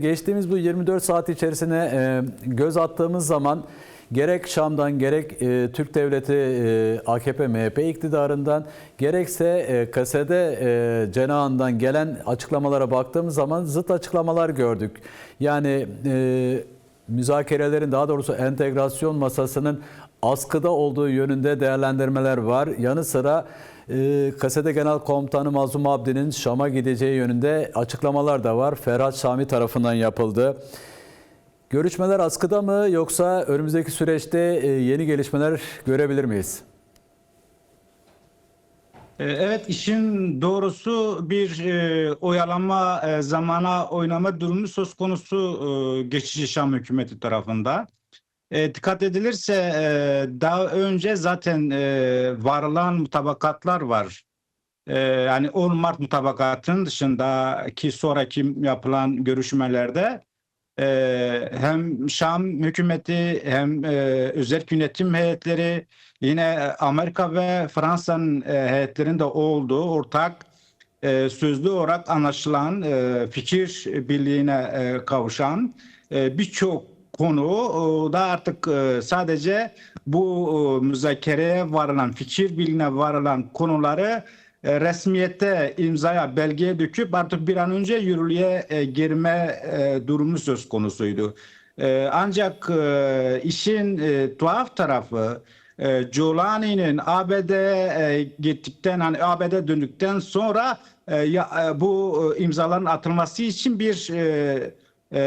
Geçtiğimiz bu 24 saat içerisine e, göz attığımız zaman gerek Şam'dan gerek e, Türk Devleti e, AKP MHP iktidarından gerekse e, kasede e, cenahından gelen açıklamalara baktığımız zaman zıt açıklamalar gördük. Yani müzakerelerin daha doğrusu entegrasyon masasının askıda olduğu yönünde değerlendirmeler var. Yanı sıra e, Kasede Genel Komutanı Mazlum Abdi'nin Şam'a gideceği yönünde açıklamalar da var. Ferhat Şami tarafından yapıldı. Görüşmeler askıda mı yoksa önümüzdeki süreçte e, yeni gelişmeler görebilir miyiz? Ee, Evet işin doğrusu bir e, oyalanma e, zamana oynama durumu söz konusu e, geçici Şam hükümeti tarafında. E, dikkat edilirse e, daha önce zaten e, varılan mutabakatlar var. E, yani 10 Mart mutabakatının dışındaki sonraki yapılan görüşmelerde e, hem Şam hükümeti hem e, özel yönetim heyetleri yine Amerika ve Fransa'nın e, heyetlerinde olduğu ortak e, sözlü olarak anlaşılan e, fikir birliğine e, kavuşan e, birçok konu da artık e, sadece bu e, müzakereye varılan fikir birliğine varılan konuları e, resmiyette imzaya belgeye döküp artık bir an önce yürürlüğe girme durumu söz konusuydu. Ancak işin tuhaf tarafı Giuliani'nin ABD'ye gittikten hani ABD döndükten sonra bu imzaların atılması için bir e,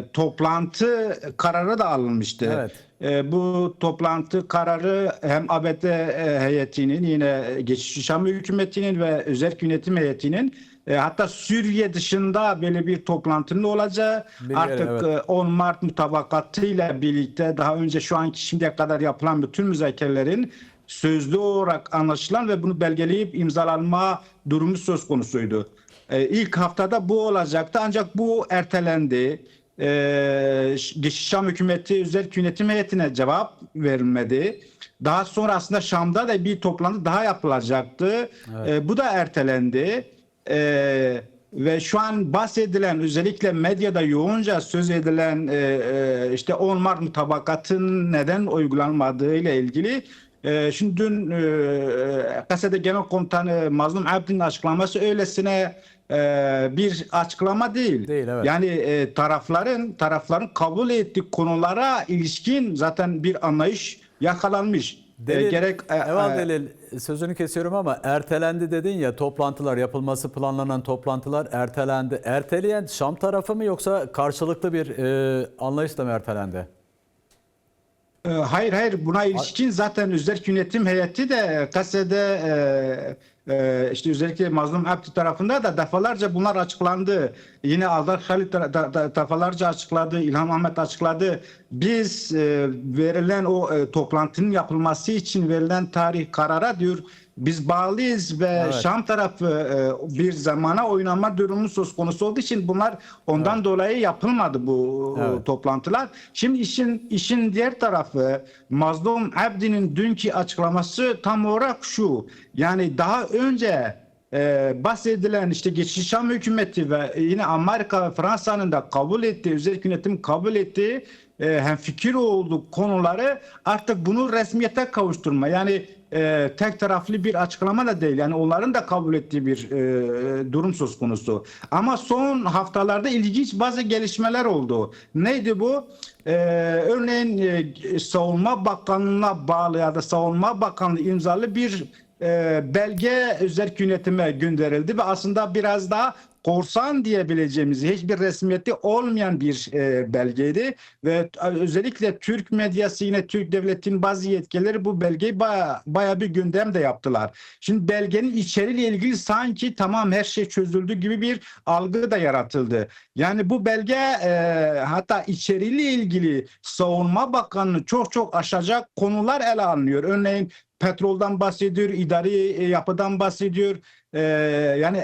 e, toplantı kararı da alınmıştı. Evet. E, bu toplantı kararı hem ABD e, heyetinin yine geçici Şam hükümetinin ve özel yönetim heyetinin e, hatta Suriye dışında böyle bir toplantının olacağı Bir artık evet. e, 10 Mart mutabakatıyla birlikte daha önce şu anki şimdiye kadar yapılan bütün müzakerelerin sözlü olarak anlaşılan ve bunu belgeleyip imzalanma durumu söz konusuydu. E, ilk haftada bu olacaktı ancak bu ertelendi. E, Şam hükümeti özel yönetim heyetine cevap verilmedi. Daha sonra aslında Şam'da da bir toplantı daha yapılacaktı. E, bu da ertelendi. E, ve şu an bahsedilen özellikle medyada yoğunca söz edilen e, e, işte 10 Mart mutabakatın neden uygulanmadığı ile ilgili e, şimdi dün e, Kasede Genel Komutanı Mazlum Abdi'nin açıklaması öylesine e, bir açıklama değil. Değil, evet. Yani e, tarafların tarafların kabul ettiği konulara ilişkin zaten bir anlayış yakalanmış. E, Delil, gerek e, Eval e, Delil sözünü kesiyorum ama ertelendi dedin ya toplantılar yapılması planlanan toplantılar ertelendi. Erteleyen Şam tarafı mı yoksa karşılıklı bir e, anlayışla mı ertelendi? E, Hayır hayır buna ilişkin zaten özel yönetim heyeti de Kase'de e, e, işte özellikle Mazlum Abdi tarafında da defalarca bunlar açıklandı. Yine Aldar Halit da, da- da- defalarca açıkladı, İlham Ahmet açıkladı. Biz e, verilen o e, toplantının yapılması için verilen tarih karara diyor biz bağlıyız ve Evet. Şam tarafı e, bir zamana oynama durumu söz konusu olduğu için bunlar ondan dolayı yapılmadı bu e, Evet. toplantılar. Şimdi işin işin diğer tarafı Mazlum Abdi'nin dünkü açıklaması tam olarak şu. Yani daha önce e, bahsedilen işte geçici Şam hükümeti ve yine Amerika ve Fransa'nın da kabul ettiği, özel yönetim kabul ettiği e, hem fikir olduğu konuları artık bunu resmiyete kavuşturma. Yani e, tek taraflı bir açıklama da değil. Yani onların da kabul ettiği bir e, durum söz konusu. Ama son haftalarda ilginç bazı gelişmeler oldu. Neydi bu? E, örneğin e, Savunma Bakanlığı'na bağlı ya da Savunma Bakanlığı imzalı bir e, belge özel yönetime gönderildi ve aslında biraz daha korsan diyebileceğimiz hiçbir resmiyeti olmayan bir e, belgeydi ve özellikle Türk medyası yine Türk devletinin bazı yetkilileri bu belgeyi baya, baya bir gündem de yaptılar. Şimdi belgenin içeriğiyle ilgili sanki tamam her şey çözüldü gibi bir algı da yaratıldı. Yani bu belge e, hatta içeriğiyle ilgili Savunma Bakanlığı çok çok aşacak konular ele alınıyor. Örneğin petroldan bahsediyor, idari e, yapıdan bahsediyor. E, yani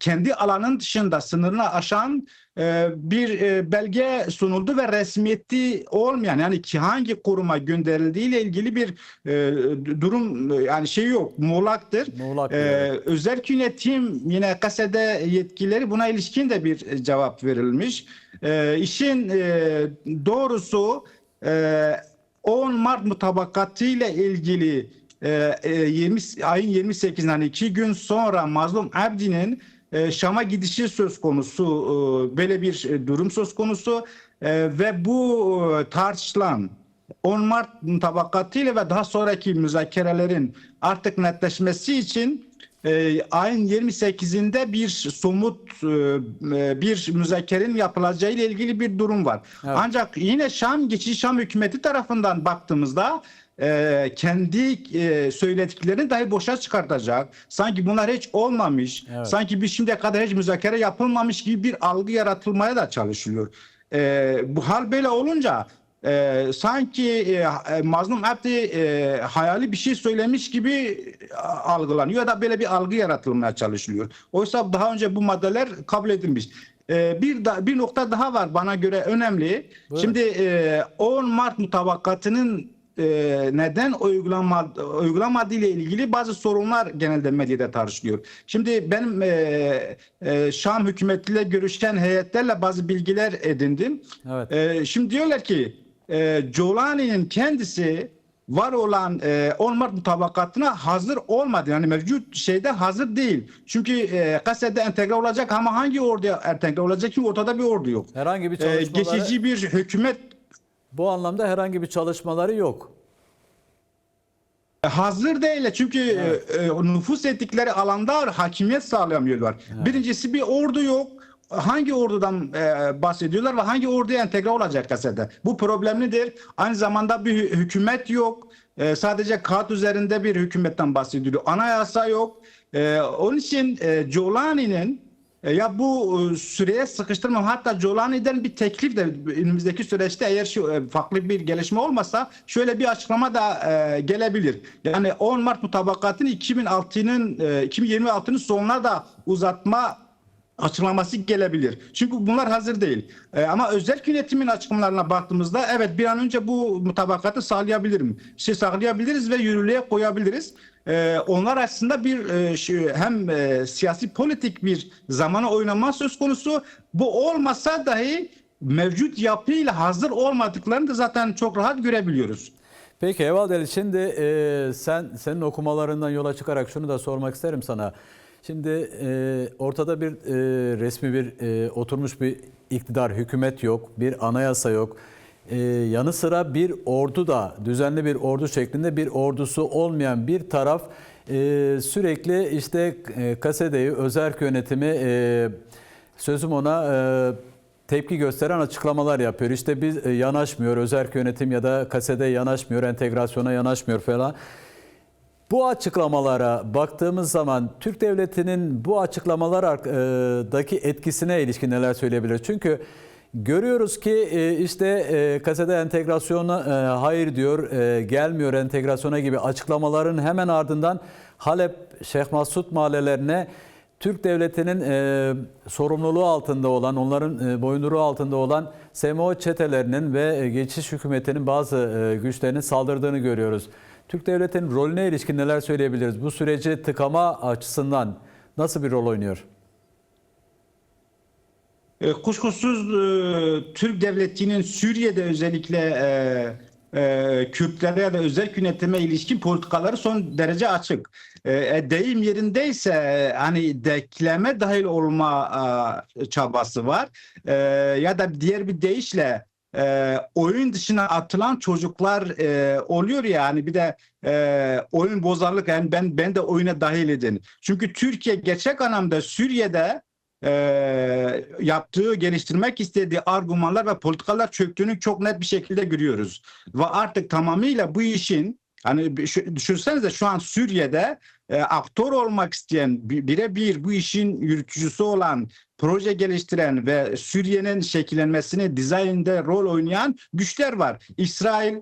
kendi alanın dışında sınırını aşan e, bir e, belge sunuldu ve resmiyeti olmayan yani ki hangi kuruma gönderildiği ile ilgili bir e, durum e, yani şey yok, muğlaktır. Muğlak Ee, diyor. özel yönetim yine kasede yetkileri buna ilişkin de bir e, cevap verilmiş. Ee, işin e, doğrusu e, 10 Mart mutabakatı ile ilgili e, e, 20 ayın 28'inden hani iki gün sonra Mazlum Abdi'nin e, Şam'a gidişi söz konusu e, böyle bir e, durum söz konusu E, ve bu e, tartışılan 10 Mart mutabakatıyla ve daha sonraki müzakerelerin artık netleşmesi için e, ayın 28'inde bir somut e, e, bir müzakerenin yapılacağı ile ilgili bir durum var. Evet. Ancak yine Şam geçici Şam hükümeti tarafından baktığımızda e, kendi e, söylediklerini dahi boşa çıkartacak. Sanki bunlar hiç olmamış. Evet. Sanki bir şimdiye kadar hiç müzakere yapılmamış gibi bir algı yaratılmaya da çalışılıyor. E, bu hal böyle olunca e, sanki e, e, Mazlum Abdi e, hayali bir şey söylemiş gibi e, algılanıyor ya da böyle bir algı yaratılmaya çalışılıyor. Oysa daha önce bu maddeler kabul edilmiş. E, bir da, bir nokta daha var bana göre önemli. Buyurun. Şimdi e, 10 Mart mutabakatının e, neden uygulama, uygulamadığı ile ilgili bazı sorunlar genelde medyada tartışılıyor. Şimdi benim e, e, Şam hükümetiyle görüşen heyetlerle bazı bilgiler edindim. Evet. Ee, şimdi diyorlar ki e, Jolani'nin kendisi var olan e, 10 Mart mutabakatına hazır olmadı. Yani mevcut şeyde hazır değil. Çünkü e, Kase'de entegre olacak ama hangi orduya entegre olacak ki ortada bir ordu yok. Herhangi bir Ee, çalışmaları geçici bir hükümet bu anlamda herhangi bir çalışmaları yok. hazır değil çünkü e, e, nüfus ettikleri alanda hakimiyet sağlayamıyorlar. Birincisi bir ordu yok. Hangi ordudan e, bahsediyorlar ve hangi orduya entegre olacak kasede? Bu problemlidir. Aynı zamanda bir hü- hükümet yok. E, sadece kağıt üzerinde bir hükümetten bahsediliyor. Anayasa yok. E, onun için e, Jolani'nin e, Ya bu e, süreye sıkıştırmam. Hatta Jolani'den bir teklif de önümüzdeki süreçte eğer şu e, farklı bir gelişme olmasa şöyle bir açıklama da e, gelebilir. Yani 10 Mart mutabakatını 2006'nın e, 2026'nın sonuna da uzatma açıklaması gelebilir. Çünkü bunlar hazır değil. E, ama özel yönetimin açıklamalarına baktığımızda evet bir an önce bu mutabakatı sağlayabilirim. Şey sağlayabiliriz ve yürürlüğe koyabiliriz. E, onlar aslında bir e, şu, hem e, siyasi politik bir zamana oynama söz konusu. Bu olmasa dahi mevcut yapıyla hazır olmadıklarını da zaten çok rahat görebiliyoruz. Peki Evadeli şimdi e, sen senin okumalarından yola çıkarak şunu da sormak isterim sana. Şimdi e, ortada bir e, resmi bir e, oturmuş bir iktidar, hükümet yok, bir anayasa yok. E, yanı sıra bir ordu da düzenli bir ordu şeklinde bir ordusu olmayan bir taraf e, sürekli işte e, Kasede'yi, özerk yönetimi e, sözüm ona e, tepki gösteren açıklamalar yapıyor. İşte biz e, yanaşmıyor, özerk yönetim ya da kasede yanaşmıyor, entegrasyona yanaşmıyor falan. Bu açıklamalara baktığımız zaman Türk Devleti'nin bu açıklamalardaki etkisine ilişkin neler söyleyebiliriz? Çünkü görüyoruz ki e, işte e, kasede entegrasyona e, hayır diyor, gelmiyor entegrasyona gibi açıklamaların hemen ardından Halep, Şeyh Masud mahallelerine Türk Devleti'nin sorumluluğu altında olan, onların e, boyunduruğu altında olan SMO çetelerinin ve geçiş hükümetinin bazı güçlerinin saldırdığını görüyoruz. Türk Devleti'nin rolüne ilişkin neler söyleyebiliriz? Bu süreci tıkama açısından nasıl bir rol oynuyor? E, Kuşkusuz e, Türk devletinin Suriye'de özellikle e, e, Kürtlere ya da özel yönetime ilişkin politikaları son derece açık. E, e, deyim yerindeyse hani dekleme dahil olma çabası var. Ya da diğer bir deyişle oyun dışına atılan çocuklar oluyor ya hani bir de oyun bozarlık yani ben ben de oyuna dahil edin. Çünkü Türkiye gerçek anlamda Suriye'de e, yaptığı, geliştirmek istediği argümanlar ve politikalar çöktüğünü çok net bir şekilde görüyoruz. Ve artık tamamıyla bu işin hani düşünsenize şu an Suriye'de e, aktör olmak isteyen bi- birebir bu işin yürütücüsü olan proje geliştiren ve Suriye'nin şekillenmesini dizaynında rol oynayan güçler var. İsrail,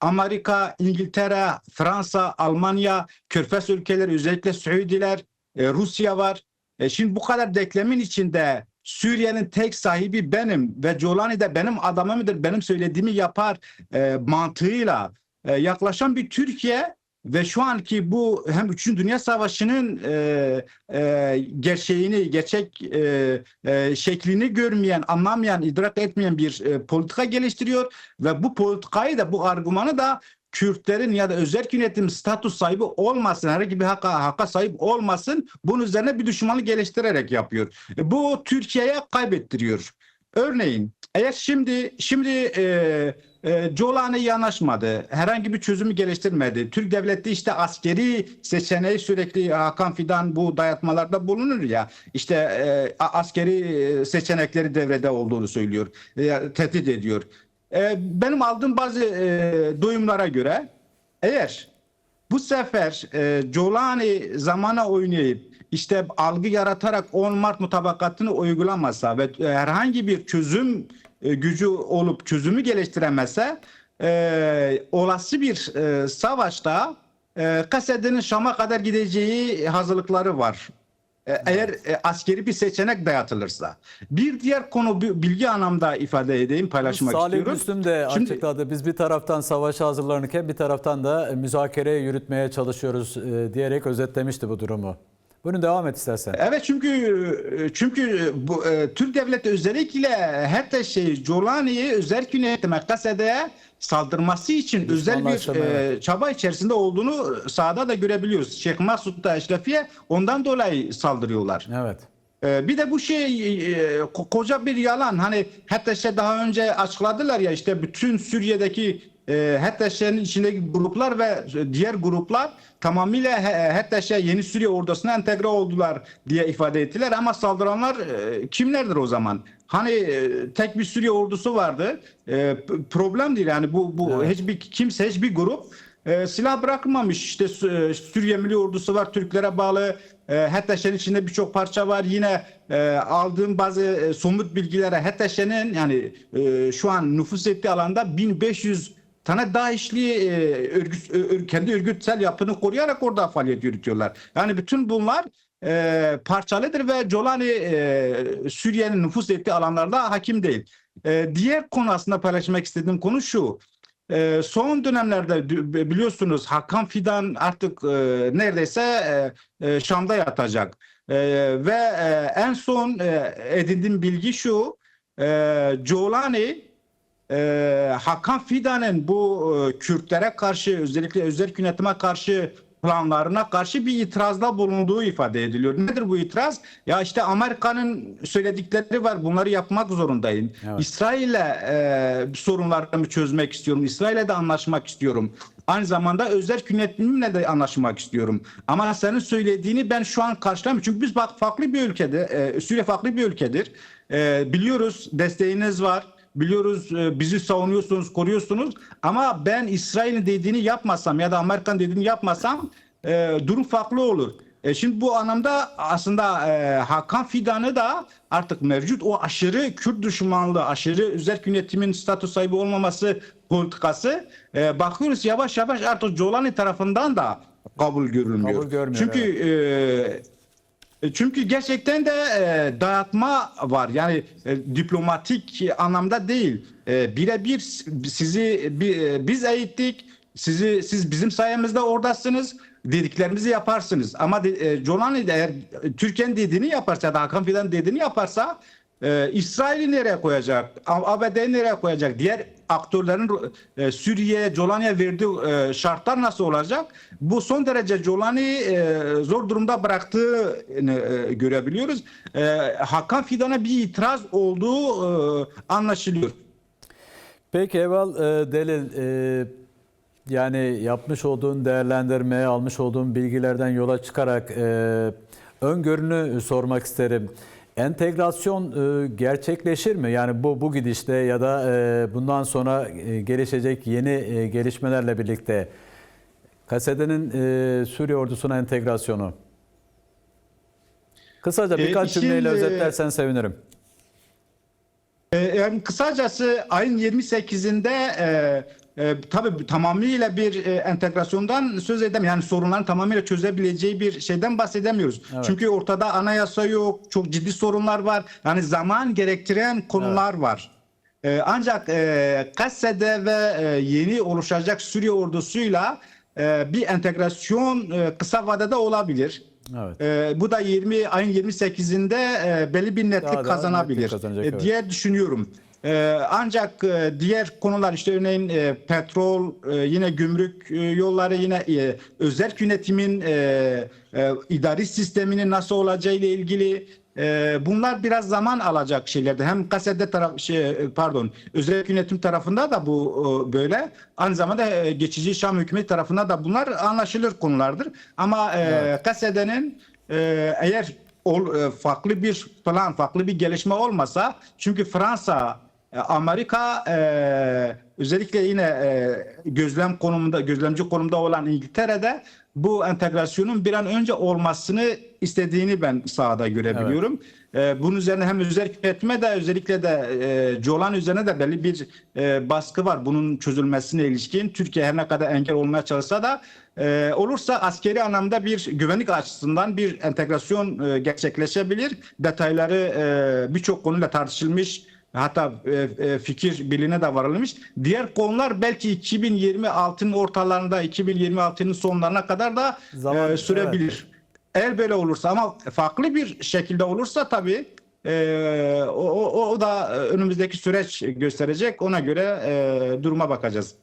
Amerika, İngiltere, Fransa, Almanya, Körfez ülkeleri, özellikle Suudiler, e, Rusya var. E, şimdi bu kadar denklemin içinde Suriye'nin tek sahibi benim ve Jolani de benim adamımdır, benim söylediğimi yapar e, mantığıyla e, yaklaşan bir Türkiye ve şu anki bu hem 3. Dünya Savaşı'nın e, e, gerçeğini, gerçek e, e, şeklini görmeyen, anlamayan, idrak etmeyen bir e, politika geliştiriyor ve bu politikayı da bu argümanı da Kürtlerin ya da özel yönetim statüs sahibi olmasın, herhangi bir hakka, hakka sahip olmasın, bunun üzerine bir düşmanlık geliştirerek yapıyor. E, Bu Türkiye'ye kaybettiriyor. Örneğin eğer şimdi şimdi e, e, Colani yanaşmadı, herhangi bir çözümü geliştirmedi. Türk devleti işte askeri seçeneği sürekli Hakan Fidan bu dayatmalarda bulunur ya. İşte e, askeri e, seçenekleri devrede olduğunu söylüyor, e, tehdit ediyor. E, benim aldığım bazı e, duyumlara göre eğer bu sefer e, Colani zamana oynayıp işte algı yaratarak 10 Mart mutabakatını uygulamasa ve e, herhangi bir çözüm e, gücü olup çözümü geliştiremezse e, olası bir e, savaşta e, Kasede'nin Şam'a kadar gideceği hazırlıkları var. E, Eğer e, askeri bir seçenek dayatılırsa. Bir diğer konu bi- bilgi anlamda ifade edeyim, paylaşmak Salih istiyorum. Müslüm de Şimdi- açıkladı. Biz bir taraftan savaşa hazırlanırken bir taraftan da müzakere yürütmeye çalışıyoruz e, diyerek özetlemişti bu durumu. Bunu devam et istersen. Evet çünkü çünkü bu e, Türk devleti özellikle her şey Jolani'yi özel yönetime Kasede'ye saldırması için özel bir e, çaba içerisinde olduğunu sahada da görebiliyoruz. Şeyh Masud da Eşrefiye ondan dolayı saldırıyorlar. Evet. Ee, Bir de bu şey e, ko- koca bir yalan. Hani HETEŞ'e daha önce açıkladılar ya işte bütün Suriye'deki e, HETEŞ'in içindeki gruplar ve diğer gruplar tamamıyla He- HETEŞ'e yeni Suriye ordusuna entegre oldular diye ifade ettiler ama saldıranlar e, kimlerdir o zaman? Hani e, tek bir Suriye ordusu vardı. E, problem değil yani bu bu Evet. hiçbir kimse hiçbir grup e, silah bırakmamış. İşte Suriye Milli Ordusu var, Türklere bağlı. E, içinde birçok parça var. Yine e, aldığım bazı e, somut bilgilere HETEŞ'in yani e, şu an nüfus ettiği alanda 1500 tane DAEŞ'li e, örgüt, ö- ö- kendi örgütsel yapını koruyarak orada faaliyet yürütüyorlar. Yani bütün bunlar e, parçalıdır ve Colani e, Suriye'nin nüfus ettiği alanlarda hakim değil. E, diğer konu aslında paylaşmak istediğim konu şu. Ee, son dönemlerde biliyorsunuz Hakan Fidan artık e, neredeyse e, e, Şam'da yatacak. E, ve e, en son e, edindiğim bilgi şu. E, Colani e, Hakan Fidan'ın bu e, Kürtlere karşı özellikle özel yönetime karşı planlarına karşı bir itirazda bulunduğu ifade ediliyor. Nedir bu itiraz? Ya işte Amerika'nın söyledikleri var. Bunları yapmak zorundayım. Evet. İsrail'le e, sorunlarımı çözmek istiyorum. İsrail'le de anlaşmak istiyorum. Aynı zamanda özel yönetimimle de anlaşmak istiyorum. Ama senin söylediğini ben şu an karşılamıyorum. Çünkü biz bak farklı bir ülkede, e, Suriye farklı bir ülkedir. E, biliyoruz desteğiniz var. Biliyoruz e, bizi savunuyorsunuz, koruyorsunuz. Ama ben İsrail'in dediğini yapmasam ya da Amerika'nın dediğini yapmasam e, durum farklı olur. E şimdi bu anlamda aslında e, Hakan Fidan'ı da artık mevcut o aşırı Kürt düşmanlığı, aşırı özel yönetimin statü sahibi olmaması politikası e, bakıyoruz yavaş yavaş artık Colani tarafından da kabul görülmüyor. Kabul görmüyor, Çünkü e, çünkü gerçekten de e, dayatma var. Yani e, diplomatik anlamda değil. E, birebir sizi bi- e, biz eğittik. Sizi siz bizim sayemizde oradasınız. Dediklerimizi yaparsınız. Ama de, e, Jolani de eğer Türkiye'nin dediğini yaparsa ya da Hakan Fidan dediğini yaparsa e, İsrail'i nereye koyacak? ABD'yi nereye koyacak? Diğer aktörlerin e, Suriye, Jolani'ye verdiği e, şartlar nasıl olacak? Bu son derece Jolani e, zor durumda bıraktığını e, görebiliyoruz. E, Hakan Fidan'a bir itiraz olduğu e, anlaşılıyor. Peki Eval e, Delil e, yani yapmış olduğun değerlendirme, almış olduğun bilgilerden yola çıkarak e, öngörünü sormak isterim. Entegrasyon e, gerçekleşir mi? Yani bu bu gidişte ya da e, bundan sonra e, gelişecek yeni e, gelişmelerle birlikte Kasede'nin e, Suriye ordusuna entegrasyonu. Kısaca E, birkaç işin, cümleyle e, özetlersen sevinirim. E, Yani kısacası ayın 28'inde e, e, tabii tamamıyla bir e, entegrasyondan söz edemiyoruz. Yani sorunların tamamıyla çözebileceği bir şeyden bahsedemiyoruz. Evet. Çünkü ortada anayasa yok, çok ciddi sorunlar var. Yani zaman gerektiren konular var. E, ancak e, Kasse'de ve e, yeni oluşacak Suriye ordusuyla e, bir entegrasyon e, kısa vadede olabilir. Evet. E, bu da 20 ayın 28'inde e, belli bir netlik Daha da kazanabilir netlik kazanacak, e, evet. diye düşünüyorum. E, ancak e, diğer konular işte örneğin e, petrol, e, yine gümrük e, yolları, yine e, özel yönetimin e, e, idari sisteminin nasıl olacağı ile ilgili e, bunlar biraz zaman alacak şeylerdi. Hem kasede taraf şey pardon özel yönetim tarafında da bu e, böyle. Aynı zamanda e, geçici Şam hükümeti tarafında da bunlar anlaşılır konulardır. Ama e, kasedenin e, eğer ol, farklı bir plan, farklı bir gelişme olmasa çünkü Fransa, Amerika e, özellikle yine e, gözlem konumunda, gözlemci konumda olan İngiltere'de bu entegrasyonun bir an önce olmasını istediğini ben sahada görebiliyorum. E, bunun üzerine hem özel yönetime de özellikle de e, Colan üzerine de belli bir e, baskı var. Bunun çözülmesine ilişkin Türkiye her ne kadar engel olmaya çalışsa da e, olursa askeri anlamda bir güvenlik açısından bir entegrasyon e, gerçekleşebilir. Detayları e, birçok konuyla tartışılmış. Hatta e, e, fikir birliğine de varılmış. Diğer konular belki 2026'nın ortalarında, 2026'nın sonlarına kadar da Zaman- e, sürebilir. Eğer böyle olursa ama farklı bir şekilde olursa tabii e, o, o, o da önümüzdeki süreç gösterecek. Ona göre e, duruma bakacağız.